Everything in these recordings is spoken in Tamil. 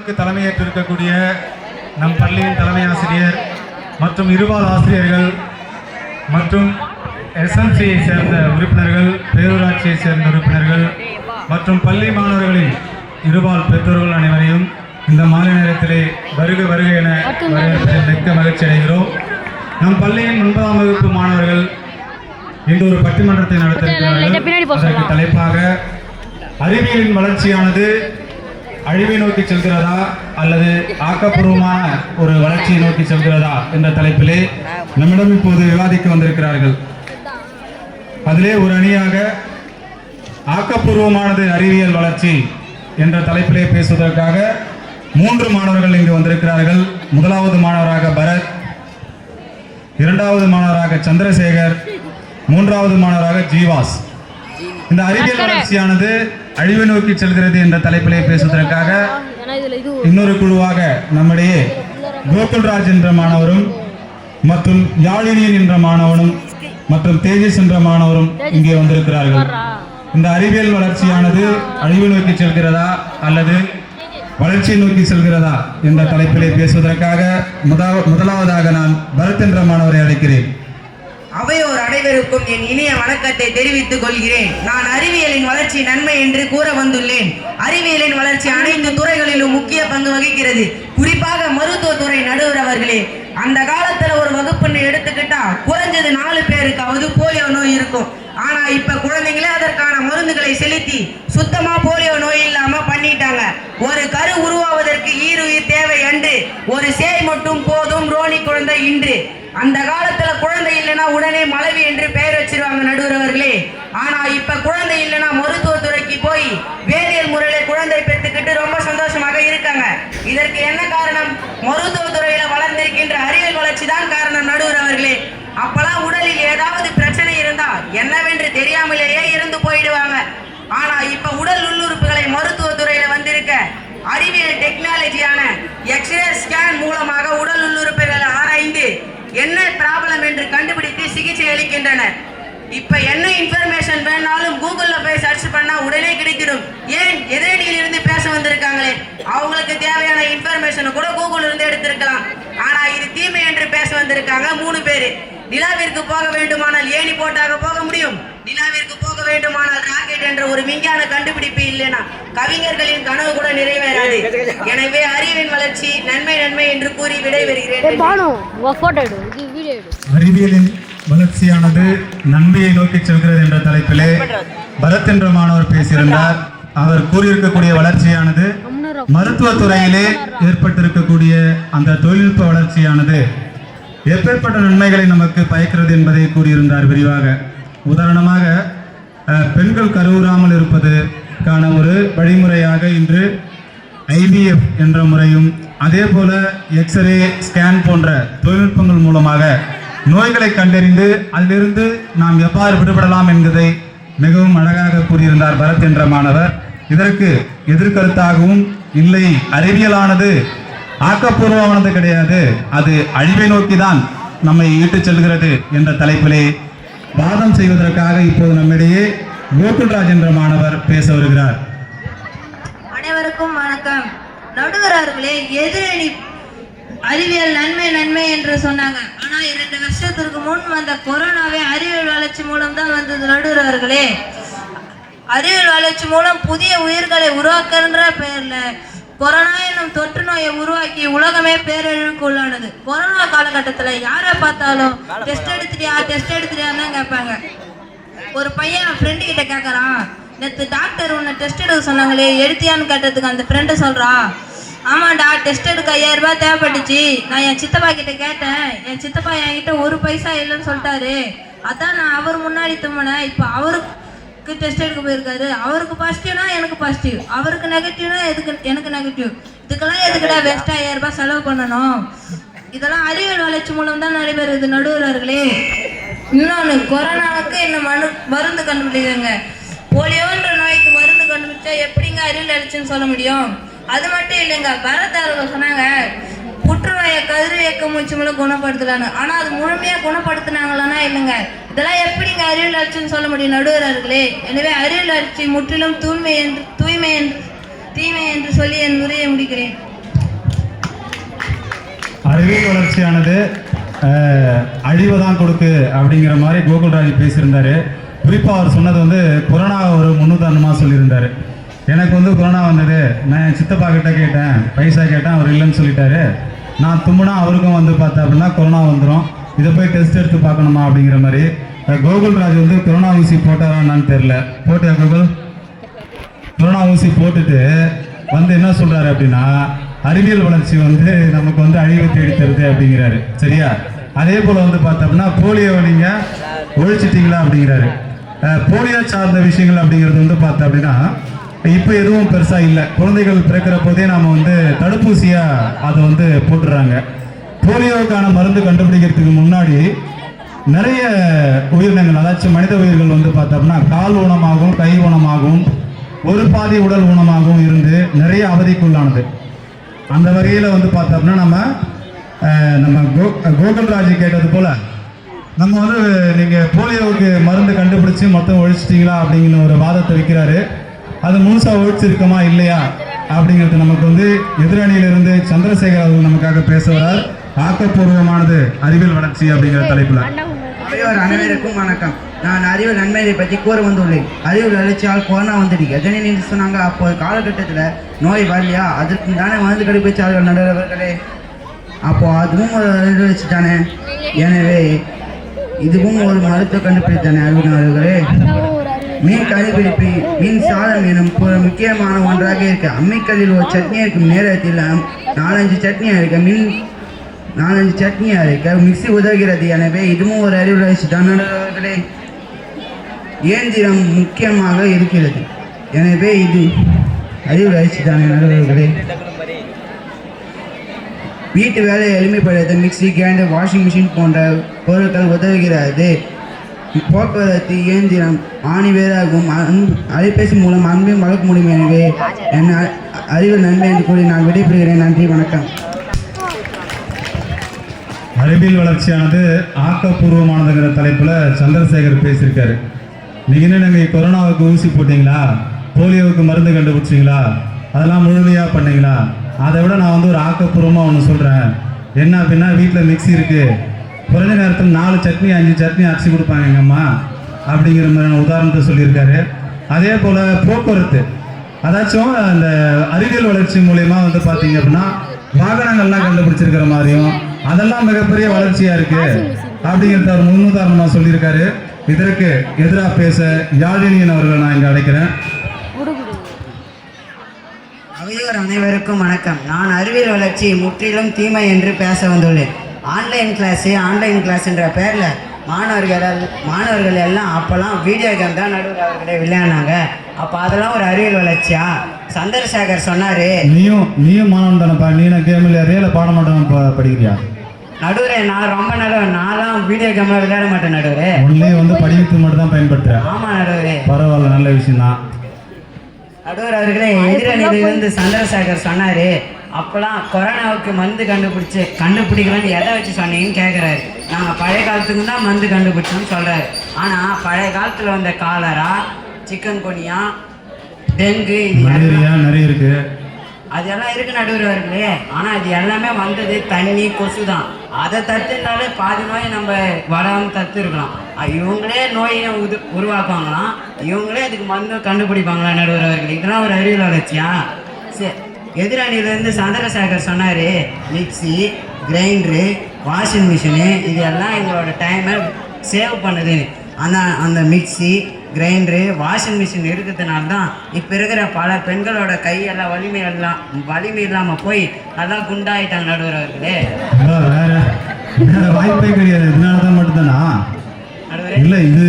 தலைமையேற்றிருக்கக்கூடிய நம் பள்ளியின் தலைமை ஆசிரியர் மற்றும் இருபால் ஆசிரியர்கள் மற்றும் எஸ்எம்சியை சேர்ந்த உறுப்பினர்கள் பேரூராட்சியை சேர்ந்த உறுப்பினர்கள் மற்றும் பள்ளி மாணவர்களின் இருபால் பெற்றோர்கள் அனைவரையும் இந்த மாலை நேரத்திலே வருக வருக என வரவேற்பதில் மிக்க மகிழ்ச்சி அடைகிறோம். நம் பள்ளியின் ஒன்பதாம் வகுப்பு மாணவர்கள் இன்று ஒரு பட்டிமன்றத்தை நடத்திருக்கிறார்கள் அதற்கு தலைப்பாக அறிவியலின் வளர்ச்சியானது அழிவை நோக்கி செல்கிறதா அல்லது ஆக்கப்பூர்வமான ஒரு வளர்ச்சியை நோக்கி செல்கிறதா என்ற தலைப்பிலே நம்மிடம் இப்போது விவாதிக்க வந்திருக்கிறார்கள். அதிலே ஒரு அணியாக ஆக்கப்பூர்வமானது அறிவியல் வளர்ச்சி என்ற தலைப்பிலே பேசுவதற்காக மூன்று மாணவர்கள் இங்கு வந்திருக்கிறார்கள். முதலாவது மாணவராக பரத் இரண்டாவது மாணவராக சந்திரசேகர் மூன்றாவது மாணவராக ஜீவாஸ். இந்த அறிவியல் வளர்ச்சியானது அழிவை நோக்கி செல்கிறது என்ற தலைப்பிலே பேசுவதற்காக இன்னொரு குழுவாக நம்மிடையே கோகுல்ராஜ் என்ற மாணவரும் மற்றும் யாழினியன் என்ற மாணவனும் மற்றும் தேஜஸ் என்ற மாணவரும் இங்கே வந்திருக்கிறார்கள். இந்த அறிவியல் வளர்ச்சியானது அழிவு நோக்கி செல்கிறதா அல்லது வளர்ச்சியை நோக்கி செல்கிறதா என்ற தலைப்பிலே பேசுவதற்காக முதலாவதாக நான் பரத் என்ற மாணவரை அழைக்கிறேன். அவையோர் அனைவருக்கும் என் இனிய வணக்கத்தை தெரிவித்துக் கொள்கிறேன். நான் அறிவியலின் வளர்ச்சி நன்மை என்று கூற வந்துள்ளேன். அறிவியலின் வளர்ச்சி அனைத்து துறைகளிலும் முக்கிய பங்கு வகிக்கிறது. குறிப்பாக மருத்துவத்துறை நடுவர் அவர்களே அந்த காலத்துல ஒரு வகுப்புன்னு எடுத்துக்கிட்டா குறைஞ்சது நாலு பேருக்காவது போலியோ நோய் இருக்கும். ஆனா இப்ப குழந்தைங்களே அதற்கான மருந்துகளை செலுத்தி சுத்தமா போலியோ நோய் இல்லாம பண்ணிட்டாங்க. ஒரு கரு உருவாவதற்கு ஈருயிர் தேவை அன்று ஒரு சேய் மட்டும் போதும் ரோனி குழந்தை இன்று. அந்த காலத்துல உடனே மலவி என்று பெயர் வச்சிருவாங்க நடுவர் அவர்களே. ஆனா இப்ப குழந்தை இல்லைன்னா மருத்துவத்துறைக்கு போய் வேதியியல் முறையில குழந்தை பெற்றுக்கிட்டு ரொம்ப சந்தோஷமாக இருக்காங்க. இதற்கு என்ன காரணம்? மருத்துவத்துறையில வளர்ந்திருக்கின்ற அறிவியல் வளர்ச்சி தான் காரணம் நடுவர் அவர்களே. அப்பெல்லாம் உடலில் ஏதாவது பிரச்சனை இருந்தா என்னவென்று தெரியாமலேயே இருந்து போயிடுவாங்க. ஆனா இப்ப உடல் உள்ளுறுப்புகளை மருத்துவத்துறையில வந்திருக்க அறிவியல் டெக்னாலஜியான எக்ஸ்ரே ஸ்கேன் மூலமாக உடல் உள்ளுறுப்புகளை ஆராய்ந்து என்ன ப்ராப்ளம் என்று கண்டுபிடி சிகிச்சை அளிக்கின்றனர். இப்ப என்ன இன்ஃபர்மேஷன் வேணாலும் கூகுள்ல போய் சர்ச் பண்ணா உடனே கிடைத்திடும். ஏன்? எதிரணியில் இருந்து பேச வந்திருக்காங்களே. அவங்களுக்கு தேவையான இன்ஃபர்மேஷன் கூட கூகுள் இருந்து எடுத்திருக்கலாம். ஆனா இது தீமை என்று பேச வந்திருக்காங்க மூணு பேரு. நிலாவிற்கு போக வேண்டுமானால் ஏணி போட்டாக போக முடியும். நிலாவிற்கு போக வேண்டுமானால் ராக்கெட் என்ற ஒரு விஞ்ஞான கண்டுபிடிப்பு இல்லைனா கவிஞர்களின் கனவு கூட நிறைவேறாது. எனவே அறிவின் வளர்ச்சி நன்மை நன்மை என்று கூறி விடைபெறுகிறேன். பானு உங்க போட்டோ எடு இது வீடியோ எடு. அறிவியலின் வளர்ச்சியானது நன்மையை நோக்கி செல்கிறது என்ற தலைப்பிலே பரத் என்ற மாணவர் பேசியிருந்தார். அவர் கூறியிருக்கக்கூடிய வளர்ச்சியானது மருத்துவ துறையிலே ஏற்பட்டிருக்கக்கூடிய அந்த தொழில்நுட்ப வளர்ச்சியானது எப்பேற்பட்ட நன்மைகளை நமக்கு பயக்கிறது என்பதை கூறியிருந்தார் விரிவாக. உதாரணமாக பெண்கள் கருவுறாமல் இருப்பதற்கான ஒரு வழிமுறையாக இன்று ஐபிஎஃப் என்ற முறையும் அதே போல எக்ஸ்ரே ஸ்கேன் போன்ற தொழில்நுட்பங்கள் மூலமாக நோய்களை கண்டறிந்து அதிலிருந்து நாம் எவ்வாறு விடுபடலாம் என்பதை மிகவும் அழகாக கூறியிருந்தார் பரத் என்ற மாணவர். இதற்கு எதிர்கருத்தாகவும் இல்லை அறிவியலானது ஆக்கப்பூர்வமானது கிடையாது. அது அழிவை நோக்கி தான் நம்மை ஈட்டுச் செல்கிறது என்ற தலைப்பிலே வாதம் செய்வதற்காக இப்போது நம்மிடையே கோகுல்ராஜ் என்ற மாணவர் பேச வருகிறார். அனைவருக்கும் வணக்கம். நடுவர் அவர்களே எதிரணி அறிவியல் நன்மை நன்மை என்று சொன்னாங்க. ஆனா இரண்டு வருஷத்திற்கு முன் வந்த கொரோனாவே அறிவியல் வளர்ச்சி மூலம் தான் வந்தது நடுவர் அறிவியல் வளர்ச்சி மூலம் புதிய உயிர்களை உருவாக்குன்ற பெயர்ல கொரோனா எனும் தொற்று நோயை உருவாக்கி உலகமே பேரழிவுக்கு உள்ளானது. கொரோனா காலகட்டத்தில் யாரை பார்த்தாலும் டெஸ்ட் எடுத்துட்டியா டெஸ்ட் எடுத்துட்டியான்னு தான் கேட்பாங்க. ஒரு பையன் ஃப்ரெண்டு கிட்ட கேட்குறான் நேற்று டாக்டர் உன்னை டெஸ்ட் எடுக்க சொன்னாங்களே எடுத்தியான்னு கேட்டதுக்கு அந்த ஃப்ரெண்டு சொல்கிறான் ஆமாண்டா டெஸ்ட் எடுக்க ஐயாயிரம் ரூபாய் தேவைப்பட்டுச்சு. நான் என் சித்தப்பா கிட்ட கேட்டேன். என் சித்தப்பா என்கிட்ட ஒரு பைசா இல்லைன்னு சொல்லிட்டாரு. அதான் நான் அவர் முன்னாடி தும்பினேன் இப்போ அவருக்கு டெஸ்ட் எடுக்க போயிருக்காரு. அவருக்கு பாசிட்டிவ்னா எனக்கு பாசிட்டிவ் அவருக்கு நெகட்டிவ்னா எதுக்கு எனக்கு நெகட்டிவ் இதுக்கெல்லாம் எதுக்குடா வேஸ்ட்டாக ஐயாயிரம் ரூபாய் செலவு பண்ணணும்? இதெல்லாம் அறிவியல் வளர்ச்சி மூலம் தான் நடைபெறுது நடுவர்களே. இன்னொன்று கொரோனாவுக்கு என்ன மனு மருந்து கண்டுபிடிக்கிறாங்க போலியோன்ற நோய்க்கு மருந்து கண்டுபிடிச்சா எப்படிங்க அறிவியல் வளர்ச்சின்னு சொல்ல முடியும்? அது மட்டும் இல்லைங்க பரத் அவர்கள் சொன்னாங்க புற்றுநோயை கதிரியக்க மூச்சு மூலம் குணப்படுத்தலான்னு. ஆனால் அது முழுமையாக குணப்படுத்தினாங்களானா இல்லைங்க. இதெல்லாம் எப்படிங்க அறிவியல் ஆட்சின்னு சொல்ல முடியும் நடுவர்களே எனவே அறிவியல் அழிச்சி முற்றிலும் தூய்மை என்று தூய்மை என்று தீமை என்று சொல்லி என் உரையை முடிக்கிறேன். அறிவியல் வளர்ச்சியானது அஹ், அழிவை தான் கொடுக்கு அப்படிங்கிற மாதிரி கோகுல்ராஜ் பேசியிருந்தாரு. குறிப்பாக அவர் சொன்னது வந்து கொரோனா ஒரு முன்னுதாரணமாக சொல்லியிருந்தாரு. எனக்கு வந்து கொரோனா வந்தது. நான் என் சித்தப்பா கிட்ட கேட்டேன். பைசா கேட்டேன். அவர் இல்லைன்னு சொல்லிட்டாரு. நான் தும்முனா அவருக்கும் வந்து பார்த்தேன் அப்படின்னா கொரோனா வந்துடும் இதை போய் டெஸ்ட் எடுத்து பார்க்கணுமா அப்படிங்கிற மாதிரி. கோகுல் கோகுல்ராஜ் வந்து கொரோனா ஊசி போட்டாரா என்னன்னு தெரில போட்டியா கோகுல்? கொரோனா ஊசி போட்டுட்டு வந்து என்ன சொல்கிறாரு அப்படின்னா அறிவியல் வளர்ச்சி வந்து நமக்கு வந்து அழிவை தேடி தருது அப்படிங்கிறாரு. சரியா? அதே போல் வந்து பார்த்தோம்னா போலியோவை நீங்கள் ஒழிச்சிட்டிங்களா அப்படிங்கிறாரு. போலியோ சார்ந்த விஷயங்கள் அப்படிங்கிறது வந்து பார்த்தோம் அப்படின்னா இப்போ எதுவும் பெருசாக இல்லை. குழந்தைகள் பிறக்கிற போதே நாம் வந்து தடுப்பூசியாக அதை வந்து போட்டுடுறாங்க போலியோவுக்கான மருந்து கண்டுபிடிக்கிறதுக்கு முன்னாடி நிறைய உயிரினங்கள் அதாச்சும் மனித உயிர்கள் வந்து பார்த்தோம்னா கால் ஊனமாகவும் கை ஊனமாகவும் ஒரு பாதி உடல் ஊனமாகவும் இருந்து நிறைய அவதிக்குள்ளானது. அந்த வகையில் வந்து பார்த்தோம்னா நம்ம நம்ம கோ கோகுல்ராஜ் கேட்டது போல் நம்ம வந்து நீங்கள் போலியோவுக்கு மருந்து கண்டுபிடிச்சி மொத்தம் ஒழிச்சிட்டிங்களா அப்படிங்கிற ஒரு வாதத்தை வைக்கிறாரு. அது முழுசாக ஒழிச்சிருக்கோமா இல்லையா? அப்படிங்கிறது நமக்கு வந்து எதிரணியிலிருந்து சந்திரசேகர் அவர்கள் நமக்காக பேச வரார். ஆக்கப்பூர்வமானது அறிவியல் வளர்ச்சி அப்படிங்கிற தலைப்புல. அவையோர் அனைவருக்கும் வணக்கம். நான் அறிவியல் நன்மையை பற்றி கூற வந்துள்ளேன். அறிவியல் வளர்ச்சியால் கொரோனா வந்துடு எதனை என்று சொன்னாங்க? அப்போது காலகட்டத்தில் நோய் வரலையா? அதற்கு தானே மருந்து கண்டுபிடிச்சார்கள் நடுவர்களே. அப்போ அதுவும் ஒரு அறிவியல் வளர்ச்சி தானே? எனவே இதுவும் ஒரு மருத்துவ கண்டுபிடித்தானே அறிவியல்களே மீன் கண்டுபிடிப்பு மீன் சாதம் எனும் முக்கியமான ஒன்றாக இருக்கு. அம்மிக்கல்லில் ஒரு சட்னி இருக்கும் நேரத்தில் நாலஞ்சு சட்னி அரைக்க மீன் நாலஞ்சு சட்னி அரைக்க மிக்ஸி உதவுகிறது. எனவே இதுவும் ஒரு அறிவுரை. வளர்ச்சி இயந்திரம் முக்கியமாக இருக்கிறது. எனவே இது அறிவுரை வளர்ச்சி தானே வீட்டு வேலையை எளிமைப்படுத்த மிக்சி கிரைண்டர் வாஷிங் மிஷின் போன்ற பொருட்கள் உதவுகிறது. போக்குவரத்து இயந்திரம் ஆணிவேராகும் அன்பு- அலைபேசி மூலம் அன்பையும் வளர்க்க முடியும். எனவே என் அறிவு நன்மை என்று கூறி நான் விடைபெறுகிறேன். நன்றி வணக்கம். அறிவியல் வளர்ச்சியானது ஆக்கப்பூர்வமானதுங்கிற தலைப்பில் சந்திரசேகர் பேசியிருக்காரு. நீங்கள் என்ன கொரோனாவுக்கு ஊசி போட்டீங்களா? போலியோவுக்கு மருந்து கண்டுபிடிச்சிங்களா? அதெல்லாம் முழுமையாக பண்ணீங்களா? அதை விட நான் வந்து ஒரு ஆக்கப்பூர்வமாக ஒன்று சொல்கிறேன் என்ன அப்படின்னா வீட்டில் மிக்ஸி இருக்குது குறைஞ்ச நேரத்தில் நாலு சட்னி அஞ்சு சட்னி அரைச்சி கொடுப்பாங்க எங்கள் அம்மா அப்படிங்கிற மாதிரியான உதாரணத்தை சொல்லியிருக்காரு. அதே போல் போக்குவரத்து. அதாச்சும் அந்த அறிவியல் வளர்ச்சி மூலயமா வந்து பார்த்தீங்க அப்படின்னா வாகனங்கள்லாம் கண்டுபிடிச்சிருக்கிற மாதிரியும் அதெல்லாம் மிகப்பெரிய வளர்ச்சியாக இருக்கு. அப்படிங்கிறத அவர் முன்னுதாரணமாக சொல்லியிருக்காரு. இதற்கு எதிராக பேச யாழினியன் அவர்களை நான் இங்கே அழைக்கிறேன். அவையோர் அனைவருக்கும் வணக்கம். நான் அறிவியல் வளர்ச்சி முற்றிலும் தீமை என்று பேச வந்துள்ளேன். ஆன்லைன் கிளாஸு ஆன்லைன் கிளாஸ்ன்ற பேரில் மாணவர்கள் மாணவர்கள் எல்லாம் அப்போல்லாம் வீடியோ கேம் தான் நடுவர் அவர்களே விளையாடினாங்க. அப்போ அதெல்லாம் ஒரு அறிவியல் வளர்ச்சியா? சந்திரசேகர் சொன்னார். நீயும் நீயும் மாணவன் தானப்பா. நீ கேம் இல்லை பாட மாட்டேன் படிக்கிறியா? நடுவரே நான் ரொம்ப நடுவர் நான்லாம் வீடியோ கேம்லாம் விளையாட மாட்டேன் நடுவரே ஒன்லயே வந்து படிக்கிறதுக்கு மட்டும் தான் பயன்படுத்துற. ஆமாம் நடுவரே பரவாயில்ல நல்ல விஷயம் தான் நடுவர் அவர்களே எதிரணியிலிருந்து சந்திரசேகர் சொன்னாரு. அப்பெல்லாம் கொரோனாவுக்கு மருந்து கண்டுபிடிச்சு கண்டுபிடிக்கலன்னு எதை வச்சு சொன்னீங்கன்னு கேட்குறாரு நாங்கள் பழைய காலத்துக்கு தான் மருந்து கண்டுபிடிச்சோம்னு சொல்கிறாரு ஆனால் பழைய காலத்தில் வந்த காலரா சிக்கன் கொனியா டெங்கு நிறைய இருக்கு. அதெல்லாம் இருக்கு நடுவர் அவர்களே. ஆனால் இது எல்லாமே வந்தது தண்ணி கொசு தான் அதை தத்துனாலே பாதி நோயை நம்ம வராமல் தத்து இருக்கலாம் இவங்களே நோயை உது உருவாக்குவாங்களாம். இவங்களே அதுக்கு மருந்து கண்டுபிடிப்பாங்களா நடுவர் அவர்கள்? இதெல்லாம் ஒரு அறிவியல் வளர்ச்சியா? சரி. எதிரணியிலேருந்து சந்திரசேகர் சொன்னார் மிக்ஸி கிரைண்டரு வாஷிங் மிஷினு இது எல்லாம் எங்களோட டைமை சேவ் பண்ணுதுன்னு அந்த அந்த மிக்ஸி கிரைண்டரு வாஷிங் மிஷின் இருக்கிறதுனால தான் இப்போ இருக்கிற பல பெண்களோட கையெல்லாம் வலிமை எல்லாம் வலிமை இல்லாமல் போய் நல்லா குண்டாயிட்டாங்க நடுவர் அவர்களே. வாய்ப்பே கிடையாது. இதனால தான் மட்டும்தானா இல்லை இது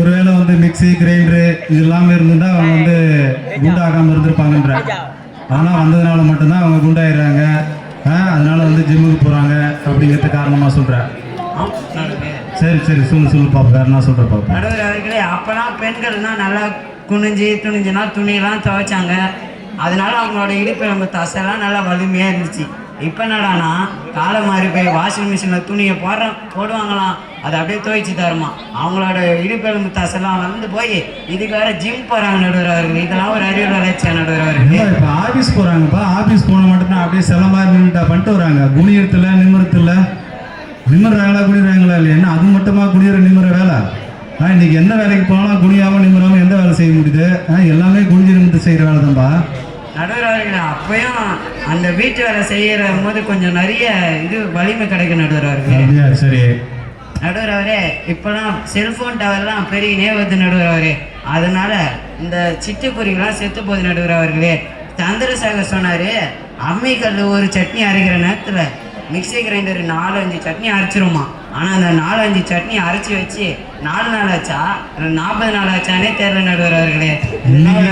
ஒருவேளை வந்து மிக்ஸி கிரைண்டரு இது எல்லாமே இருந்திருந்தா அவங்க வந்து குண்டாகாமல் இருந்திருப்பாங்கன்ற. ஆனால் வந்ததுனால மட்டும்தான் அவங்க குண்டாயிடுறாங்க. அதனால வந்து ஜிம்முக்கு போகிறாங்க அப்படிங்கிறது காரணமாக சொல்கிறேன் சரி சரி சொல்லு சொல்லு பாப்பா வேறு என்ன சொல்கிற பாப்பா? நடுவர் அப்போலாம் பெண்கள் பெண்கள்னா நல்லா குனிஞ்சு துணிஞ்சுனா துணியெல்லாம் துவைச்சாங்க. அதனால அவங்களோட இடுப்பு நம்ம தசைலாம் நல்லா வலிமையாக இருந்துச்சு. இப்போ என்னடானா காலம் மாறி போய் வாஷிங் மிஷினில் துணியை போடுற போடுவாங்களாம். அதை அப்படியே துவைச்சு தருமா. அவங்களோட இடுப்பெலும்பு தசெல்லாம் வந்து போய் இதுக்கு வேற ஜிம் போகிறாங்க நடுவர் இதெல்லாம் ஒரு அறிவு வளர்ச்சியாக நடுவர் இப்போ ஆஃபீஸ் போகிறாங்கப்பா ஆஃபீஸ் போன மட்டும்தான் அப்படியே செல்ல மாதிரி நின்றுட்டா பண்ணிட்டு வராங்க. குனியத்தில் நிமிரத்துல நிமிர்றாங்களா குனிறாங்களா இல்லை என்ன அது மட்டுமா குனிகிற நிமிர வேலை? ஆ, இன்னைக்கு எந்த வேலைக்கு போனாலும் குனியாமல் நிமிராம எந்த வேலை செய்ய முடியுது? ஆ, எல்லாமே குனிஞ்சு நிமிட்டு செய்கிற வேலை தான்ப்பா நடுவர் அவர்கள் அப்பயும் அந்த வீட்டு வேலை செய்கிற போது கொஞ்சம் நிறைய இது வலிமை கிடைக்கும் நடுவர் அவர்கள் அப்படியா சரி. நடுவர் அவரே இப்போலாம் செல்ஃபோன் டவர்லாம் பெரிய நேவத்து நடுவர் அவரே அதனால இந்த சிட்டுக்குருவிலாம் செத்து போகுது நடுவர் அவர்களே சந்திரசேகர் சொன்னார் அம்மிக்கல் ஒரு சட்னி அரைக்கிற நேரத்தில் மிக்ஸி கிரைண்டர் நாலு அஞ்சு சட்னி அரைச்சிருமா? ஆனால் அந்த நாலு அஞ்சு சட்னி அரைச்சி வச்சு நாலு நாள் ஆச்சா? நாற்பது நாள் ஆச்சானே தெரியல நடுவர் அவர்களே? இன்னைக்கு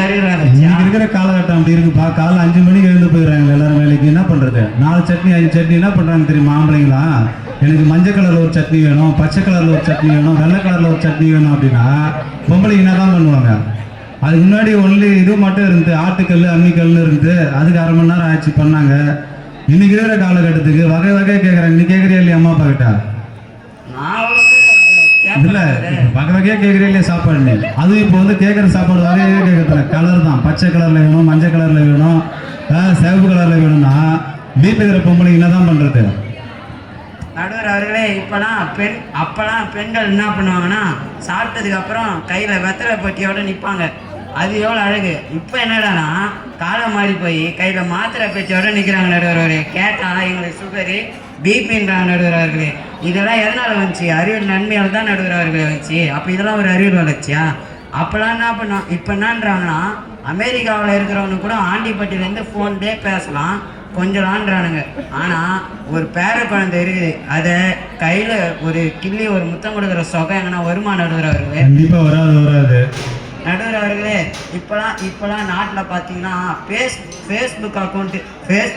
இருக்கிற காலகட்டம் அப்படி இருக்குப்பா காலைல அஞ்சு மணிக்கு எழுந்து போயிடுறாங்க எல்லாரும் வேலைக்கு. என்ன பண்றது? நாலு சட்னி அஞ்சு சட்னி. என்ன பண்றாங்க தெரியுமா ஆம்பளைங்களா? எனக்கு மஞ்சள் கலர்ல ஒரு சட்னி வேணும் பச்சை கலர்ல ஒரு சட்னி வேணும் வெள்ளை கலர்ல ஒரு சட்னி வேணும் அப்படின்னா பொம்பளைங்க என்ன தான் பண்ணுவாங்க? அதுக்கு முன்னாடி ஒன்லி இது மட்டும் இருந்து ஆட்டுக்கல் அம்மிக்கல்னு இருந்து அதுக்கு அரை மணி நேரம் ஆச்சு பண்ணாங்க. இன்னைக்கு இருக்கிற காலகட்டத்துக்கு வகை வகையாக கேட்குறாங்க நீ கேட்குறியா இல்லையா அம்மா அப்பா கிட்ட? நான் இல்ல வகை வகையா கேட்குறீங்க இல்லையா சாப்பாடு அதுவும் இப்போ வந்து கேட்குற சாப்பாடு வகையே கேட்கறதுல கலர் தான். பச்சை கலர்ல வேணும் மஞ்சள் கலர்ல வேணும் சிவப்பு கலர்ல வேணும்னா வீட்டில் இருக்கிற பொம்பளைங்க என்ன தான் பண்றது? நடுவர் அவர்களே இப்போலாம் பெண் அப்போலாம் பெண்கள் என்ன பண்ணுவாங்கன்னா சாப்பிட்டதுக்கு அப்புறம் கையில் வெத்தலை பொட்டியோட நிற்பாங்க அது எவ்வளோ அழகு. இப்போ என்னடானா காலம் மாறி போய் கையில் மாத்திரை பெட்டியோட நிற்கிறாங்க நடுவர் அவர்களே. கேட்டால் எங்களுக்கு சுகரு பிபின்றாங்க நடுவர் அவர்களே இதெல்லாம் எதனால் வந்துச்சு? அறிவியல் நன்மையால் தான் நடுவர் அவர்களே வந்துச்சு. அப்போ இதெல்லாம் ஒரு அறிவியல் வளர்ச்சியா? அப்போல்லாம் என்ன பண்ணோம் இப்போ என்னன்றாங்கன்னா அமெரிக்காவில் இருக்கிறவங்க கூட ஆண்டிப்பட்டியிலேருந்து ஃபோன்லேயே பேசலாம். கொஞ்சலான்றானுங்க ஆனால் ஒரு பேர குழந்தை இருக்குது. அதை கையில் ஒரு கிள்ளி ஒரு முத்தம் கொடுக்குற சொகம் எங்கன்னா வருமா நடுவர் அவர்களே கண்டிப்பா வராது வராது. நடுவர் அவர்களே இப்போலாம் இப்போலாம் நாட்டில் பார்த்தீங்கன்னா face Facebook account face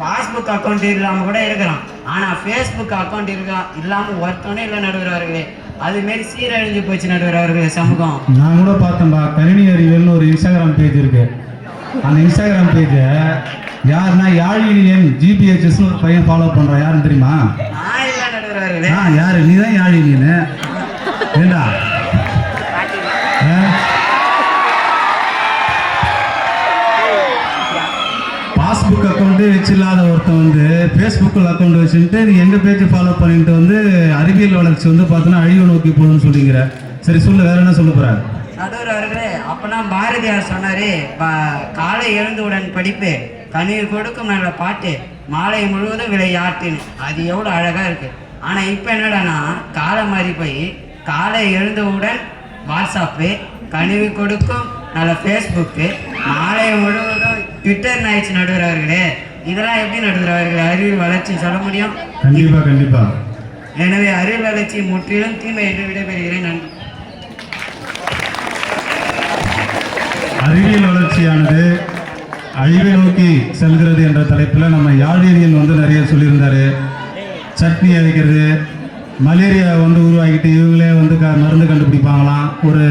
Facebook account இல்லாமல் கூட இருக்கிறான் ஆனால் ஃபேஸ்புக் அக்கௌண்ட் இருக்கா? இல்லாமல் ஒருத்தவனே இல்லை நடுவர் அவர்களே அதுமாரி சீரழிஞ்சு போச்சு நடுவர் அவர்களே சமூகம். நான் கூட பார்த்தேன்பா கணினி அறிவியல்னு ஒரு இன்ஸ்டாகிராம் பேஜ் இருக்கு. அந்த இன்ஸ்டாகிராம் பேஜை யாருன்னா யாழினியன் ஜிபிஹெச்எஸ் ஒரு பையன் ஃபாலோ பண்றான். யாருன்னு தெரியுமா? யாரு? நீ தான் யாழினியன் ஏண்டா? பாஸ்புக் அக்கௌண்ட்டே ஒருத்தன் வந்து ஃபேஸ்புக்கில் அக்கௌண்ட் வச்சுட்டு நீ எங்கள் பேஜை ஃபாலோ பண்ணிட்டு வந்து அறிவியல் வளர்ச்சி வந்து பார்த்தோன்னா அழிவு நோக்கி போகணும்னு சொல்லிங்கிற சரி சொல்லு வேற என்ன சொல்ல போற நடுவர் அவர்களே அப்போனா பாரதியார் சொன்னார் காலை எழுந்தவுடன் படிப்பு கண்ணீர் கொடுக்கும் நல்ல பாட்டு மாலை முழுவதும் விளையாட்டுன்னு அது எவ்வளோ அழகாக இருக்குது ஆனால் இப்போ என்னடானா காலை மாறி போய் காலை எழுந்தவுடன் வாட்ஸ்அப்பு கனிவு கொடுக்கும் நல்ல ஃபேஸ்புக்கு மாலை முழுவதும் ட்விட்டர் ஆயிடுச்சு நடுவர் அவர்களே. இதெல்லாம் எப்படி நடுவர் அவர்களே அறிவியல் வளர்ச்சி சொல்ல முடியும்? கண்டிப்பா கண்டிப்பா. எனவே அறிவியல் வளர்ச்சி முற்றிலும் தீமை என்று விடைபெறுகிறேன். நன்றி. அறிவியல் வளர்ச்சியானது அழிவை நோக்கி செல்கிறது என்ற தலைப்பில் நம்ம யாழியல் வந்து நிறைய சொல்லியிருந்தாரு. சட்னி அரைக்கிறது மலேரியா வந்து உருவாக்கிட்டு இவங்களே வந்து க மருந்து கண்டுபிடிப்பாங்களாம். ஒரு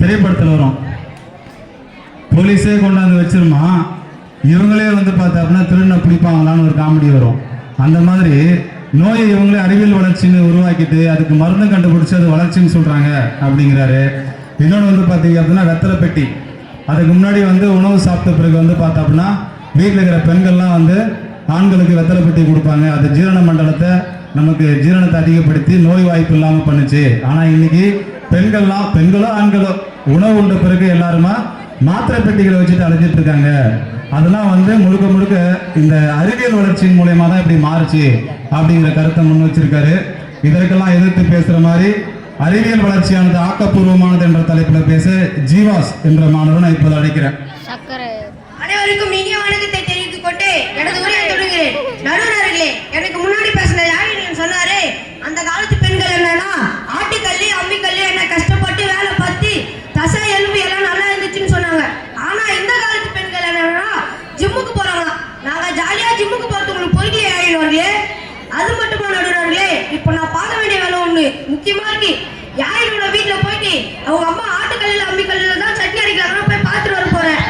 திரைப்படத்தில் வரும். போலீஸே கொண்டாந்து வச்சிருமா? இவங்களே வந்து பார்த்தாப்புனா திருண்ணை பிடிப்பாங்களான்னு ஒரு காமெடி வரும். அந்த மாதிரி நோயை இவங்களே அறிவியல் வளர்ச்சின்னு உருவாக்கிட்டு அதுக்கு மருந்து கண்டுபிடிச்சி அது வளர்ச்சின்னு சொல்கிறாங்க அப்படிங்கிறாரு. இன்னொன்று வந்து பார்த்தீங்க அப்படின்னா வெத்தலை பெட்டி. அதுக்கு முன்னாடி வந்து உணவு சாப்பிட்ட பிறகு வந்து பார்த்தாப்புனா வீட்டில் இருக்கிற பெண்கள்லாம் வந்து ஆண்களுக்கு வெத்தலை பெட்டி கொடுப்பாங்க. அது ஜீரண மண்டலத்தை நமக்கு ஜீரணத்தை அதிகப்படுத்தி நோய் வாய்ப்பு இல்லாமல் பண்ணுச்சு. ஆனால் இன்னைக்கு பெண்கள்லாம் பெண்களோ ஆண்களோ உணவு உண்ட பிறகு எல்லாருமா மாத்திரை பெட்டிகளை வச்சுட்டு அழைஞ்சிட்டு இருக்காங்க. அதெல்லாம் வந்து முழுக்க முழுக்க இந்த அறிவியல் வளர்ச்சியின் மூலயமா தான் இப்படி மாறுச்சு அப்படிங்கிற கருத்தை முன் வச்சிருக்காரு. இதற்கெல்லாம் எதிர்த்து பேசுற மாதிரி அறிவியல் வளர்ச்சியானது ஆக்கப்பூர்வமானது என்ற தலைப்பில் பேச ஜீவாஸ் என்ற மாணவரை நான் இப்போது அழைக்கிறேன். சக்கரை. அனைவருக்கும் இனிய வணக்கத்தை தெரிவித்துக் கொண்டு எனது உரையை தொடங்குகிறேன் எனக்கு முன்னாடி பேசின யாழினியன் சொன்னாரு அந்த காலத்து பெண்கள் என்னன்னா ஆட்டுக்கல்லி அம்மிக்கல்லி என்ன கஷ்டப்பட்டு வேலை பார்த்து தசை எலும்பு எல்லாம் நல்லா இருந்துச்சுன்னு சொன்னாங்க ஆனா இந்த காலத்து பெண்கள் என்னன்னா ஜிம்முக்கு போறாங்களாம் நாங்க ஜாலியா ஜிம்முக்கு போறது உங்களுக்கு பொறுக்கலையே யாழினவர்களே அது மட்டுமா நடுவர்களே இப்போ நான் பார்க்க வேண்டிய வேலை ஒண்ணு முக்கியமா இருக்கு யாழினோட வீட்டுல போயிட்டு அவங்க அம்மா ஆட்டுக்கல்லில் அம்மிக்கல்லில் தான் சட்னி அரைக்கிறாங்க போய் பார்த்துட்டு வர போறேன்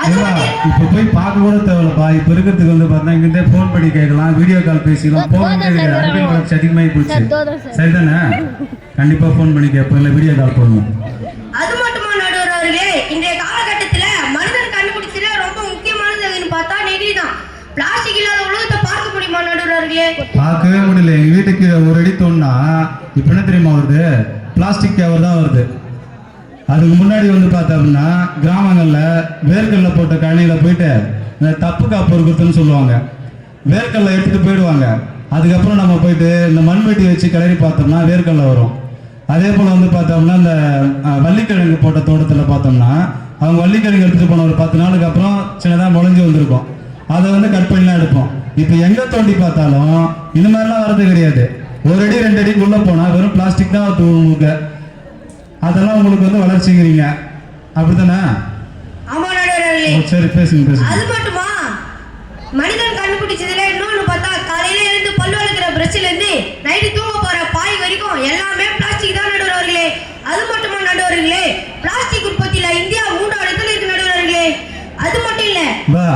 அது ஏவா, இப்ப போய் பார்க்க கூட தேவையில்லப்பா இப்ப இருக்கிறதுக்கு வந்து பார்த்தா இங்கிட்டே ஃபோன் பண்ணி கேட்கலாம் வீடியோ கால் பேசிக்கலாம் போக வேண்டியது அறிவியல் வளர்ச்சி அதிகமாகி போச்சு. சரிதானே? கண்டிப்பா ஃபோன் பண்ணி கேட்போம் இல்லை வீடியோ கால் பண்ணுவோம். அது மட்டுமா நடுவர் அவர்களே? இன்றைய காலகட்டத்துல மனிதன் கண்டுபிடிச்சதுல ரொம்ப முக்கியமானது எதுன்னு பார்த்தா நெகிழி தான். பிளாஸ்டிக் இல்லாத உலகத்தை பார்க்க முடியுமா நடுவர் அவர்களே? பார்க்கவே முடியல. எங்க வீட்டுக்கு ஒரு அடி தோணுனா இப்ப என்ன தெரியுமா வருது? பிளாஸ்டிக் கவர் தான் வருது. அதுக்கு முன்னாடி வந்து பார்த்தோம்னா கிராமங்களில் வேர்க்கல்ல போட்ட கழனியில் போயிட்டு இந்த தப்பு காப்பு இருக்குதுன்னு சொல்லுவாங்க. வேர்க்கல்ல எடுத்துட்டு போயிடுவாங்க. அதுக்கப்புறம் நம்ம போயிட்டு இந்த மண்வெட்டி வச்சு கிளறி பார்த்தோம்னா வேர்க்கல்ல வரும். அதே போல் வந்து பார்த்தோம்னா இந்த வள்ளிக்கிழங்கு போட்ட தோட்டத்தில் பார்த்தோம்னா அவங்க வள்ளிக்கிழங்கு எடுத்துகிட்டு போன ஒரு பத்து நாளுக்கு அப்புறம் சின்னதாக முளைஞ்சி வந்திருக்கும். அதை வந்து கட் பண்ணிலாம் எடுப்போம். இப்போ எங்கே தோண்டி பார்த்தாலும் இந்த மாதிரிலாம் வர்றது கிடையாது. ஒரு அடி ரெண்டு அடிக்கு உள்ள வெறும் பிளாஸ்டிக் தான் வருது அதெல்லாம் உங்களுக்கு வந்து வளர்ச்சிங்கிறீங்க. அப்படிதானே ஆமா சரி பேசுங்க பேசுங்க. அது மட்டுமா? மனிதன் கண்டுபிடிச்சதுல இன்னொன்னு பார்த்தா காலையில இருந்து பல்லு வளர்க்குற பிரஷ்ல இருந்து நைட்டு தூங்க போற பாய் வரைக்கும் எல்லாமே பிளாஸ்டிக் தான் நடுவர் அவர்களே. அது மட்டுமா நடுவர்களே பிளாஸ்டிக் உற்பத்தியில இந்தியா மூன்றாவது இடத்துல இருக்கு நடுவர் அவர்களே. அது மட்டும் இல்ல. வா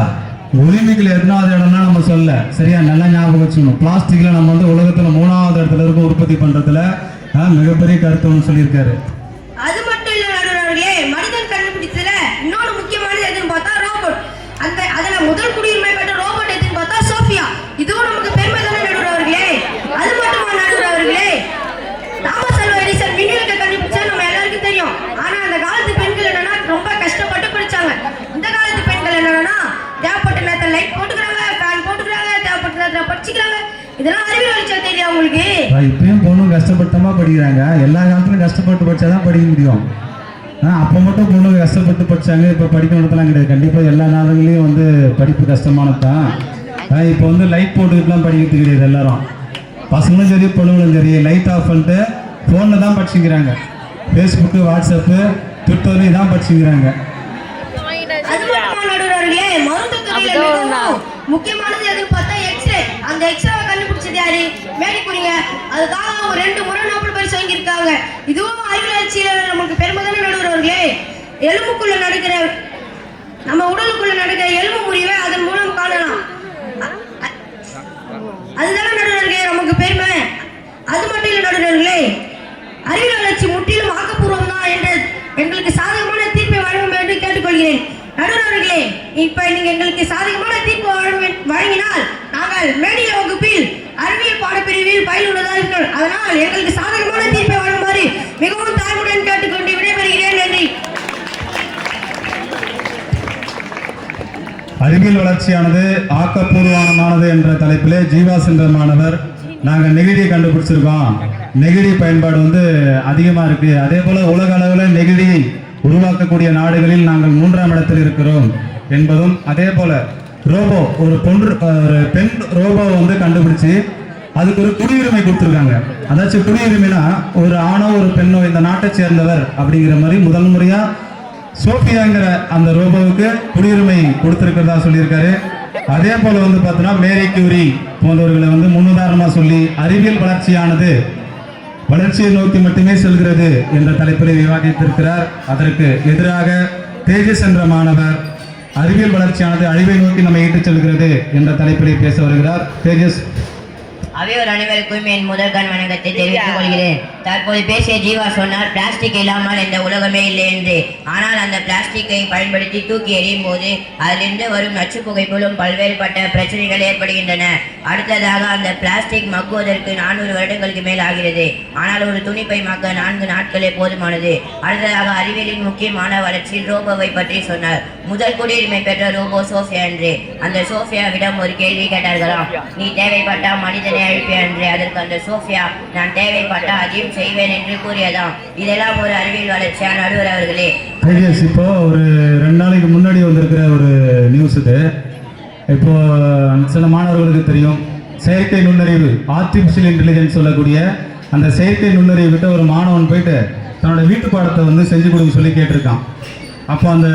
ஒலிம்பிக்ல எத்தனாவது இடம்னா நம்ம சொல்ல சரியா? நல்லா ஞாபகம் வச்சுக்கணும். பிளாஸ்டிக்ல நம்ம வந்து உலகத்துல மூணாவது இடத்துல இருக்கும் உற்பத்தி பண்றதுல மிகப்பெரிய கருத்துன்னு சொல்லியிருக்காரு. அது மட்டும் இல்ல நடுவர் அவர்களே மனிதன் கண்டுபிடிச்சதுல இன்னொரு முக்கியமானது எதுன்னு பார்த்தா ரோபோட். அந்த அதுல முதல் குடியுரிமை பெற்ற ரோபோட் எதுன்னு பார்த்தா சோஃபியா. இதுவும் நமக்கு பெருமை தானே நடுவர்களே அது மட்டுமா நடுவர்களே தாமஸ் அல்வா எடிசன் மின்விளக்கை கண்டுபிடிச்சா நம்ம எல்லாருக்கும் தெரியும். ஆனா அந்த காலத்து பெண்கள் என்னன்னா ரொம்ப கஷ்டப்பட்டு படிச்சாங்க. இந்த காலத்து பெண்கள் என்னன்னா தேவைப்பட்ட நேரத்தில் லைட் போட்டுக்கிறாங்க ஃபேன் போட்டுக்கிறாங்க தேவைப்பட்ட நேரத்தில் படிச்சுக்கிறாங்க. இதெல்லாம் அறிவியல் வச்சா தெரியும் அவங்களுக்கு வா, இப்பயும் பொண்ணும் கஷ்டப்பட்டமா படிக்கிறாங்க. எல்லா காலத்துலயும் கஷ்டப்பட்டு படிச்சாதான் படிக்க முடியும். ஆ, அப்போ மட்டும் பொண்ணுங்க கஷ்டப்பட்டு படிச்சாங்க. இப்போ படிக்கணும்லாம் கிடையாது. கண்டிப்பாக எல்லா நாடுகளையும் வந்து படிப்பு கஷ்டமானது தான். இப்போ வந்து லைட் போட்டுக்கிட்டுலாம் படிக்கிறது கிடையாது எல்லாரும். பசங்களும் சரி பொண்ணுங்களும் சரி லைட் ஆஃப் பண்ணிட்டு ஃபோனில் தான் படிச்சுக்கிறாங்க. ஃபேஸ்புக்கு வாட்ஸ்அப்பு ட்விட்டர் இதான் படிச்சுக்கிறாங்க. முக்கியமானது எதுன்னு பார்த்தா எக்ஸ்ரே அந்த எக்ஸ்ரேவை கண்டுபிடிச்சது யாரு அதுக்காக அவங்க ரெண்டு முறை நோபல் பரிசு வாங்கியிருக்காங்க. இதுவும் அறிவியலாட்சியில நமக்கு பெருமை தானே நடுவர்களே எலும்புக்குள்ள நடக்கிற நம்ம உடலுக்குள்ள நடக்கிற எலும்பு முறிவை அதன் மூலம் காணலாம். அதுதான அதுதானே நடுவர்களே நமக்கு பெருமை. அது மட்டும் இல்லை நடுவர்களே அறிவியல் வளர்ச்சி முற்றிலும் ஆக்கப்பூர்வம் தான் என்று எங்களுக்கு சாதகமான தீர்ப்பை வழங்கும் என்று கேட்டுக்கொள்கிறேன். நடுவர்களே இப்ப நீங்க எங்களுக்கு சாதகமான தீர்ப்பு வழங்கினால் நாங்கள் மேடிய வகுப்பில் அறிவியல் பாடப்பிரிவில் பயிலுள்ளதார்கள் அதனால் எங்களுக்கு சாதகமான தீர்ப்பை வழங்குமாறு மிகவும் தாழ்வுடன் கேட்டுக்கொண்டு விடைபெறுகிறேன். நன்றி. அறிவியல் வளர்ச்சியானது ஆக்கப்பூர்வமானது என்ற தலைப்பிலே ஜீவா சென்ற மாணவர் நாங்கள் நெகிழியை கண்டுபிடிச்சிருக்கோம். நெகிழி பயன்பாடு வந்து அதிகமாக இருக்குது அதே போல் உலக அளவில் நெகிழி உருவாக்கக்கூடிய நாடுகளில் நாங்கள் மூன்றாம் இடத்தில் இருக்கிறோம் என்பதும் அதே போல ரோபோ ஒரு பொன்று ஒரு பெண் ரோபோவை வந்து கண்டுபிடிச்சு அதுக்கு ஒரு குடியுரிமை கொடுத்துருக்காங்க. அதாச்சும் குடியுரிமைனா ஒரு ஆணோ ஒரு பெண்ணோ இந்த நாட்டை சேர்ந்தவர் அப்படிங்கிற மாதிரி முதல் முறையாக சோஃபியாங்கிற அந்த ரோபோவுக்கு குடியுரிமை கொடுத்துருக்கிறதா சொல்லியிருக்காரு. அதே போல வந்து பார்த்தோன்னா மேரி கியூரி போன்றவர்களை வந்து முன்னுதாரணமாக சொல்லி அறிவியல் வளர்ச்சியானது வளர்ச்சியை நோக்கி மட்டுமே செல்கிறது என்ற தலைப்பில் விவாதித்திருக்கிறார். அதற்கு எதிராக தேஜஸ் என்ற மாணவர் அறிவியல் வளர்ச்சியானது அழிவை நோக்கி நம்ம ஈட்டுச் செல்கிறது என்ற தலைப்பிலே பேச வருகிறார். தேஜஸ். அவையோர் அனைவருக்கும் என் முதற்கண் வணக்கத்தை தெரிவித்துக் கொள்கிறேன். தற்போது பேசிய ஜீவா சொன்னார் பிளாஸ்டிக் இல்லாமல் இந்த உலகமே இல்லை என்று. ஆனால் அந்த பிளாஸ்டிக்கை பயன்படுத்தி தூக்கி எறியும் போது அதிலிருந்து வரும் நச்சு புகை பல்வேறுபட்ட பிரச்சனைகள் ஏற்படுகின்றன. அடுத்ததாக அந்த பிளாஸ்டிக் மக்குவதற்கு நானூறு வருடங்களுக்கு மேல் ஆகிறது. ஆனால் ஒரு துணிப்பை மக்க நான்கு நாட்களே போதுமானது. அடுத்ததாக அறிவியலின் முக்கியமான வளர்ச்சியில் ரோபோவை பற்றி சொன்னார். முதல் குடியுரிமை பெற்ற ரோபோ சோஃபியா என்று. அந்த சோஃபியாவிடம் ஒரு கேள்வி கேட்டார்களாம். நீ தேவைப்பட்டால் மனிதனை அழிப்பே என்று. அதற்கு அந்த சோஃபியா நான் தேவைப்பட்டால் அதையும் செய்வேன் என்று கூறியதாம். இதெல்லாம் ஒரு அறிவியல் வளர்ச்சியா நடுவர் அவர்களே. இப்போ ஒரு ரெண்டு நாளைக்கு முன்னாடி வந்திருக்கிற ஒரு நியூஸ் இது. இப்போ சில மாணவர்களுக்கு தெரியும். செயற்கை நுண்ணறிவு ஆர்டிஃபிஷியல் இன்டெலிஜென்ஸ் சொல்லக்கூடிய அந்த செயற்கை நுண்ணறிவு கிட்ட ஒரு மாணவன் போயிட்டு தன்னோட வீட்டு பாடத்தை வந்து செஞ்சு கொடுக்க சொல்லி கேட்டிருக்கான். அப்போ அந்த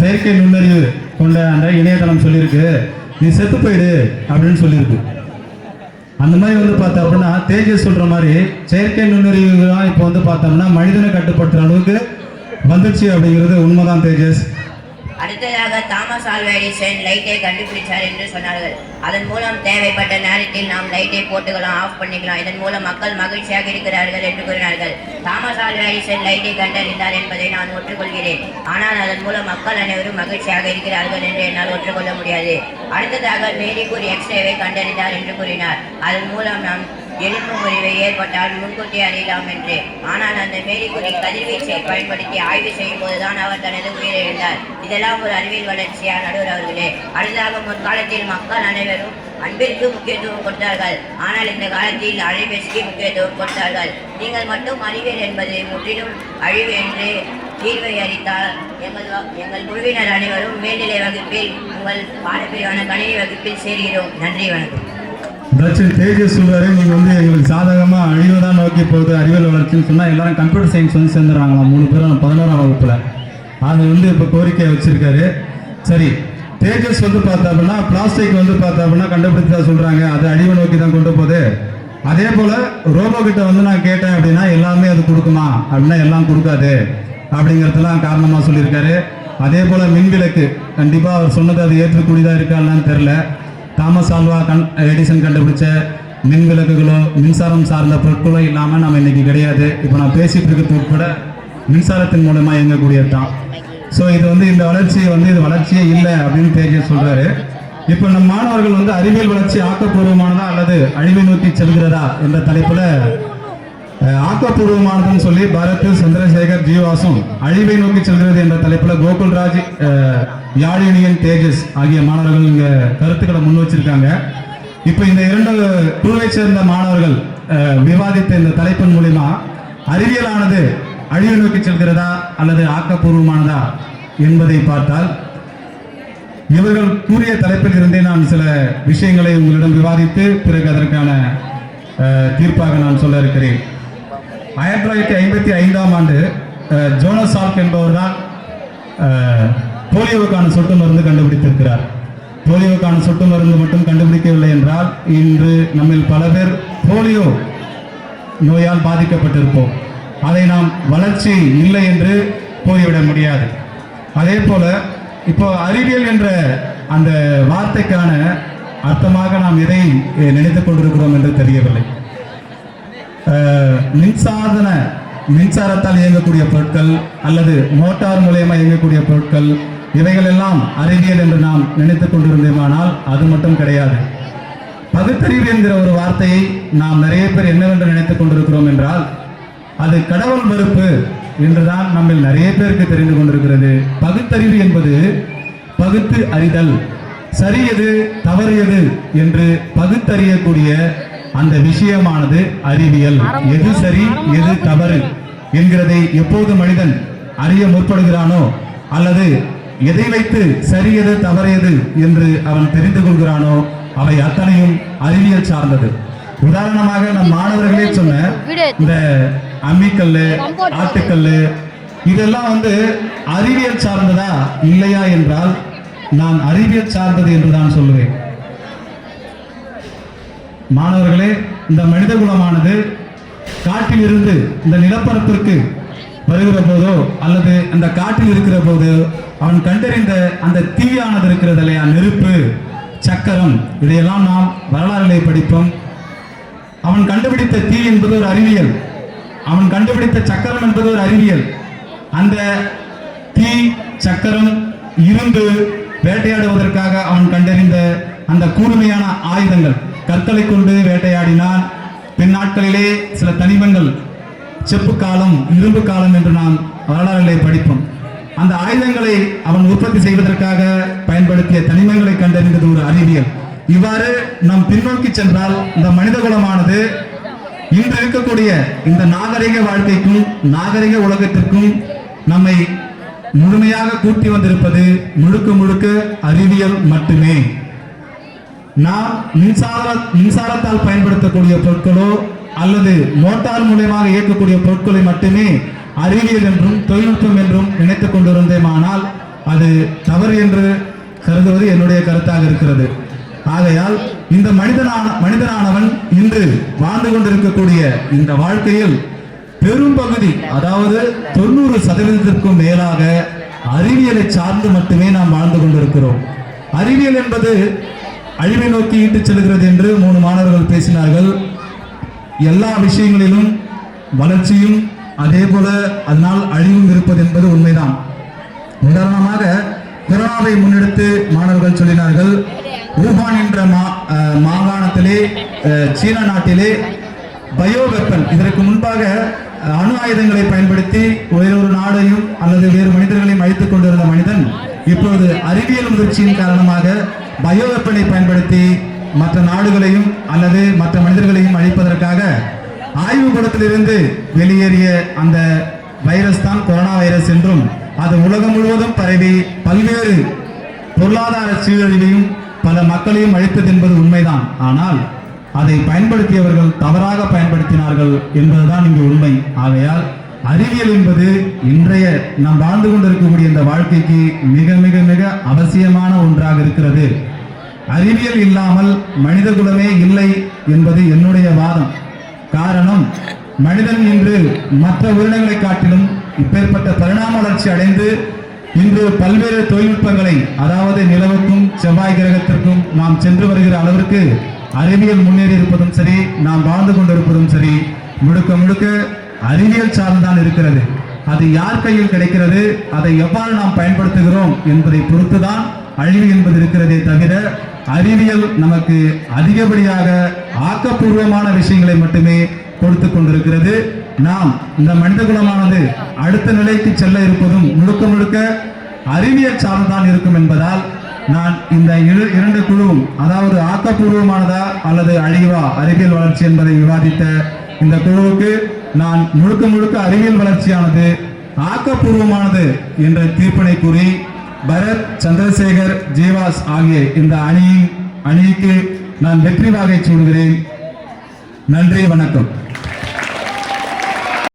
செயற்கை நுண்ணறிவு கொண்ட அந்த இணையதளம் சொல்லியிருக்கு. நீ செத்து போயிடு அப்படின்னு சொல்லியிருக்கு. அந்த மாதிரி வந்து பார்த்தோம் அப்படின்னா தேஜஸ் சொல்ற மாதிரி செயற்கை நுண்ணறிவுலாம் இப்போ வந்து பார்த்தோம்னா மனிதனை கட்டுப்படுத்துற அளவுக்கு வந்துடுச்சு அப்படிங்கிறது உண்மைதான் தேஜஸ். அடுத்ததாக தாமஸ் ஆல்வா எடிசன் லைட்டை கண்டுபிடிச்சார் என்று சொன்னார்கள். அதன் மூலம் தேவைப்பட்ட நேரத்தில் நாம் லைட்டை போட்டுக்கலாம் ஆஃப் பண்ணிக்கலாம். இதன் மூலம் மக்கள் மகிழ்ச்சியாக இருக்கிறார்கள் என்று கூறினார்கள். தாமஸ் ஆல்வா எடிசன் லைட்டை கண்டறிந்தார் என்பதை நான் ஒற்றுக்கொள்கிறேன். ஆனால் அதன் மூலம் மக்கள் அனைவரும் மகிழ்ச்சியாக இருக்கிறார்கள் என்று என்னால் ஒற்றுக்கொள்ள முடியாது. அடுத்ததாக மேரி கூறி எக்ஸ்ரேவை கண்டறிந்தார் என்று கூறினார். அதன் மூலம் நாம் எலும்பு முறிவு ஏற்பட்டால் முன்கூட்டி அறியலாம் என்று. ஆனால் அந்த மேரிக்குறி கதிர்வீச்சை பயன்படுத்தி ஆய்வு செய்யும் போதுதான் அவர் தனது உயிரிழந்தார். இதெல்லாம் ஒரு அறிவியல் வளர்ச்சியா நடுவர் அவர்களே? அடுத்ததாக முற்காலத்தில் மக்கள் அனைவரும் அன்பிற்கு முக்கியத்துவம் கொடுத்தார்கள். ஆனால் இந்த காலத்தில் அழிவிற்கு முக்கியத்துவம் கொடுத்தார்கள். நீங்கள் மட்டும் அறிவியல் என்பது முற்றிலும் அழிவு என்று தீர்வை அறித்தால் எங்கள் எங்கள் குழுவினர் அனைவரும் மேல்நிலை வகுப்பில் உங்கள் பாடப்பிரிவான கணினி வகுப்பில் சேர்கிறோம். நன்றி வணக்கம். தட்சின் தேஜஸ் சொல்றாரு நீங்க வந்து எங்களுக்கு சாதகமா அழிவு தான் நோக்கி போகுது அறிவியல் வளர்ச்சின்னு சொன்னா எல்லாரும் கம்ப்யூட்டர் சயின்ஸ் வந்து சேர்ந்துறாங்களா மூணு பேரும் பதினோராம் வகுப்புல. அது வந்து இப்போ கோரிக்கை வச்சிருக்காரு. சரி தேஜஸ் வந்து பார்த்தா அப்படின்னா பிளாஸ்டிக் வந்து பார்த்தா அப்படின்னா கண்டுபிடிச்சதா சொல்றாங்க. அது அழிவு நோக்கி தான் கொண்டு போகுது. அதே போல ரோபோ கிட்ட வந்து நான் கேட்டேன் அப்படின்னா எல்லாமே அது கொடுக்குமா? அப்படின்னா எல்லாம் கொடுக்காது. அப்படிங்கிறதுலாம் காரணமா சொல்லியிருக்காரு. அதே போல மின்விளக்கு கண்டிப்பா அவர் சொன்னது அது ஏற்றுக்கூடியதா இருக்கான்னு தெரியல. தாமஸ் ஆல்வா கண் எடிசன் கண்டுபிடிச்ச மின் விளக்குகளோ மின்சாரம் சார்ந்த பொருட்களோ இல்லாமல் நம்ம இன்றைக்கி கிடையாது. இப்போ நான் பேசிகிட்டு இருக்கிறது உட்பட மின்சாரத்தின் மூலமாக இயங்கக்கூடியது தான். ஸோ இது வந்து இந்த வளர்ச்சி வந்து இது வளர்ச்சியே இல்லை அப்படின்னு தெரிய சொல்கிறாரு இப்போ நம் மாணவர்கள் வந்து அறிவியல் வளர்ச்சி ஆக்கப்பூர்வமானதா அல்லது அழிவை நோக்கி செல்கிறதா என்ற தலைப்பில் ஆக்கப்பூர்வமானதுன்னு சொல்லி பரத் சந்திரசேகர் ஜீவாசும் அழிவை நோக்கி செல்கிறது என்ற தலைப்புல கோகுல்ராஜ் அஹ், யாழினியன் தேஜஸ் ஆகிய மாணவர்கள் இங்க கருத்துக்களை முன் வச்சிருக்காங்க. இப்போ இந்த இரண்டு குழுவை சேர்ந்த மாணவர்கள் விவாதித்த இந்த தலைப்பின் மூலிமா அறிவியலானது அழிவை நோக்கி செல்கிறதா அல்லது ஆக்கப்பூர்வமானதா என்பதை பார்த்தால் இவர்கள் கூறிய தலைப்பில் இருந்தே நான் சில விஷயங்களை உங்களிடம் விவாதித்து பிறகு அதற்கான தீர்ப்பாக நான் சொல்ல இருக்கிறேன். ஆயிரத்தி தொள்ளாயிரத்தி ஐம்பத்தி ஐந்தாம் ஆண்டு ஜோனஸ் ஆல்க் என்பவர் தான் போலியோவுக்கான சொட்டு மருந்து கண்டுபிடித்திருக்கிறார். போலியோவுக்கான சொட்டு மருந்து மட்டும் கண்டுபிடிக்கவில்லை என்றால் இன்று நம்மில் பல பேர் போலியோ நோயால் பாதிக்கப்பட்டிருப்போம். அதை நாம் வளர்ச்சி இல்லை என்று போய்விட முடியாது. அதே போல இப்போ அறிவியல் என்ற அந்த வார்த்தைக்கான அர்த்தமாக நாம் எதை நினைத்துக் கொண்டிருக்கிறோம் என்று தெரியவில்லை. மின்சாதன மின்சாரத்தால் இயங்கக்கூடிய பொருட்கள் அல்லது மோட்டார் மூலயமா இயங்கக்கூடிய பொருட்கள் இவைகள் எல்லாம் அறிவியல் என்று நாம் நினைத்துக் கொண்டிருந்தோமானால் அது மட்டும் கிடையாது. பகுத்தறிவு என்கிற ஒரு வார்த்தையை நாம் நிறைய பேர் என்னவென்று நினைத்துக் கொண்டிருக்கிறோம் என்றால் அது கடவுள் மறுப்பு என்றுதான் நம்மில் நிறைய பேருக்கு தெரிந்து கொண்டிருக்கிறது. பகுத்தறிவு என்பது பகுத்து அறிதல் சரியது தவறியது தவறு எது என்று பகுத்தறியக்கூடிய அந்த விஷயமானது அறிவியல். எது சரி எது தவறு என்கிறதை எப்போது மனிதன் அறிய முற்படுகிறானோ அல்லது எதை வைத்து சரி எது தவறு எது என்று அவன் தெரிந்து கொள்கிறானோ அவை அத்தனையும் அறிவியல் சார்ந்தது. உதாரணமாக நம் மாணவர்களே சொன்ன இந்த அம்மிக்கல்லு ஆட்டுக்கல்லு இதெல்லாம் வந்து அறிவியல் சார்ந்ததா இல்லையா என்றால் நான் அறிவியல் சார்ந்தது என்று தான் சொல்லுவேன். மாணவர்களே இந்த மனித குலமானது காட்டில் இருந்து இந்த நிலப்பரப்பிற்கு வருகிற போதோ அல்லது அந்த காட்டில் இருக்கிற போது அவன் கண்டறிந்த அந்த தீயானது இருக்கிறது இல்லையா? நெருப்பு சக்கரம் இதையெல்லாம் நாம் வரலாறுகளை படிப்போம். அவன் கண்டுபிடித்த தீ என்பது ஒரு அறிவியல். அவன் கண்டுபிடித்த சக்கரம் என்பது ஒரு அறிவியல். அந்த தீ சக்கரம் இருந்து வேட்டையாடுவதற்காக அவன் கண்டறிந்த அந்த கூர்மையான ஆயுதங்கள். கற்களை கொண்டு வேட்டையாடினான். பின் நாட்களிலே சில தனிமங்கள் செப்பு காலம் இரும்பு காலம் என்று நாம் வரலாறுகளை படிப்போம். அந்த ஆயுதங்களை அவன் உற்பத்தி செய்வதற்காக பயன்படுத்திய தனிமங்களை கண்டறிந்தது ஒரு அறிவியல். இவ்வாறு நாம் பின்னோக்கி சென்றால் இந்த மனித குலமானது இன்று இருக்கக்கூடிய இந்த நாகரிக வாழ்க்கைக்கும் நாகரிக உலகத்திற்கும் நம்மை முழுமையாக கூட்டி வந்திருப்பது முழுக்க முழுக்க அறிவியல் மட்டுமே. நாம் மின்சார மின்சாரத்தால் பயன்படுத்தக்கூடிய பொருட்களோ அல்லது மோட்டார் மூலயமாக இயக்கக்கூடிய பொருட்களை மட்டுமே அறிவியல் என்றும் தொழில்நுட்பம் என்றும் நினைத்துக் கொண்டிருந்தேமானால் அது தவறு என்று கருதுவது என்னுடைய கருத்தாக இருக்கிறது. ஆகையால் இந்த மனிதனான மனிதனானவன் இன்று வாழ்ந்து கொண்டிருக்கக்கூடிய இந்த வாழ்க்கையில் பெரும் பகுதி அதாவது தொண்ணூறு சதவீதத்திற்கும் மேலாக அறிவியலை சார்ந்து மட்டுமே நாம் வாழ்ந்து கொண்டிருக்கிறோம். அறிவியல் என்பது அழிவை நோக்கி ஈட்டுச் செல்கிறது என்று மூணு மாணவர்கள் பேசினார்கள். எல்லா விஷயங்களிலும் வளர்ச்சியும் அதே போல அதனால் அழிவும் இருப்பது என்பது உண்மைதான். உதாரணமாக கொரோனாவை முன்னெடுத்து மாணவர்கள் சொல்லினார்கள் ஊகான் என்ற மா மாகாணத்திலே சீன நாட்டிலே பயோ வெப்பன் இதற்கு முன்பாக அணு ஆயுதங்களை பயன்படுத்தி வேறொரு நாடையும் அல்லது வேறு மனிதர்களையும் அழித்துக் கொண்டிருந்த மனிதன் இப்பொழுது அறிவியல் முதிர்ச்சியின் காரணமாக பயோ வெப்பனை பயன்படுத்தி மற்ற நாடுகளையும் அல்லது மற்ற மனிதர்களையும் அழிப்பதற்காக ஆய்வுக்கூடத்திலிருந்து வெளியேறிய அந்த வைரஸ் தான் கொரோனா வைரஸ் என்றும் அது உலகம் முழுவதும் பரவி பல்வேறு பொருளாதார சீரழிவையும் பல மக்களையும் அழித்தது என்பது உண்மைதான். ஆனால் அதை பயன்படுத்தியவர்கள் தவறாக பயன்படுத்தினார்கள் என்பதுதான் இங்கு உண்மை. ஆகையால் அறிவியல் என்பது இன்றைய நாம் வாழ்ந்து கொண்டிருக்கக்கூடிய இந்த வாழ்க்கைக்கு மிக மிக மிக அவசியமான ஒன்றாக இருக்கிறது. அறிவியல் இல்லாமல் மனித குலமே இல்லை என்பது என்னுடைய வாதம். காரணம் மனிதன் இன்று மற்ற உயிரினங்களை காட்டிலும் இப்பேற்பட்ட பரிணாம வளர்ச்சி அடைந்து இன்று பல்வேறு தொழில்நுட்பங்களை அதாவது நிலவுக்கும் செவ்வாய் கிரகத்திற்கும் நாம் சென்று வருகிற அளவிற்கு அறிவியல் முன்னேறி இருப்பதும் சரி நாம் வாழ்ந்து கொண்டிருப்பதும் சரி முழுக்க முழுக்க அறிவியல் சார்ந்தான் இருக்கிறது. அது யார் கையில் கிடைக்கிறது? அதை எவ்வாறு நாம் பயன்படுத்துகிறோம் என்பதை பொறுத்துதான் அழிவு என்பது இருக்கிறதே தவிர அறிவியல் நமக்கு அதிகப்படியாக ஆக்கப்பூர்வமான விஷயங்களை மட்டுமே கொடுத்து கொண்டிருக்கிறது. நாம் இந்த மனித குலமானது அடுத்த நிலைக்கு செல்ல இருப்பதும் முழுக்க முழுக்க அறிவியல் சார்ந்தான் இருக்கும் என்பதால் நான் இந்த இரு இரண்டு குழுவும் அதாவது ஆக்கப்பூர்வமானதா அல்லது அழிவா அறிவியல் வளர்ச்சி என்பதை விவாதித்த இந்த குழுவுக்கு நான் முழுக்க முழுக்க அறிவியல் வளர்ச்சியானது ஆக்கப்பூர்வமானது என்ற தீர்ப்பினை கூறி பரத் சந்திரசேகர் ஜீவாஸ் ஆகிய இந்த அணியின் அணிக்கு நான் வெற்றி வாகை சூடுகிறேன். நன்றி வணக்கம்.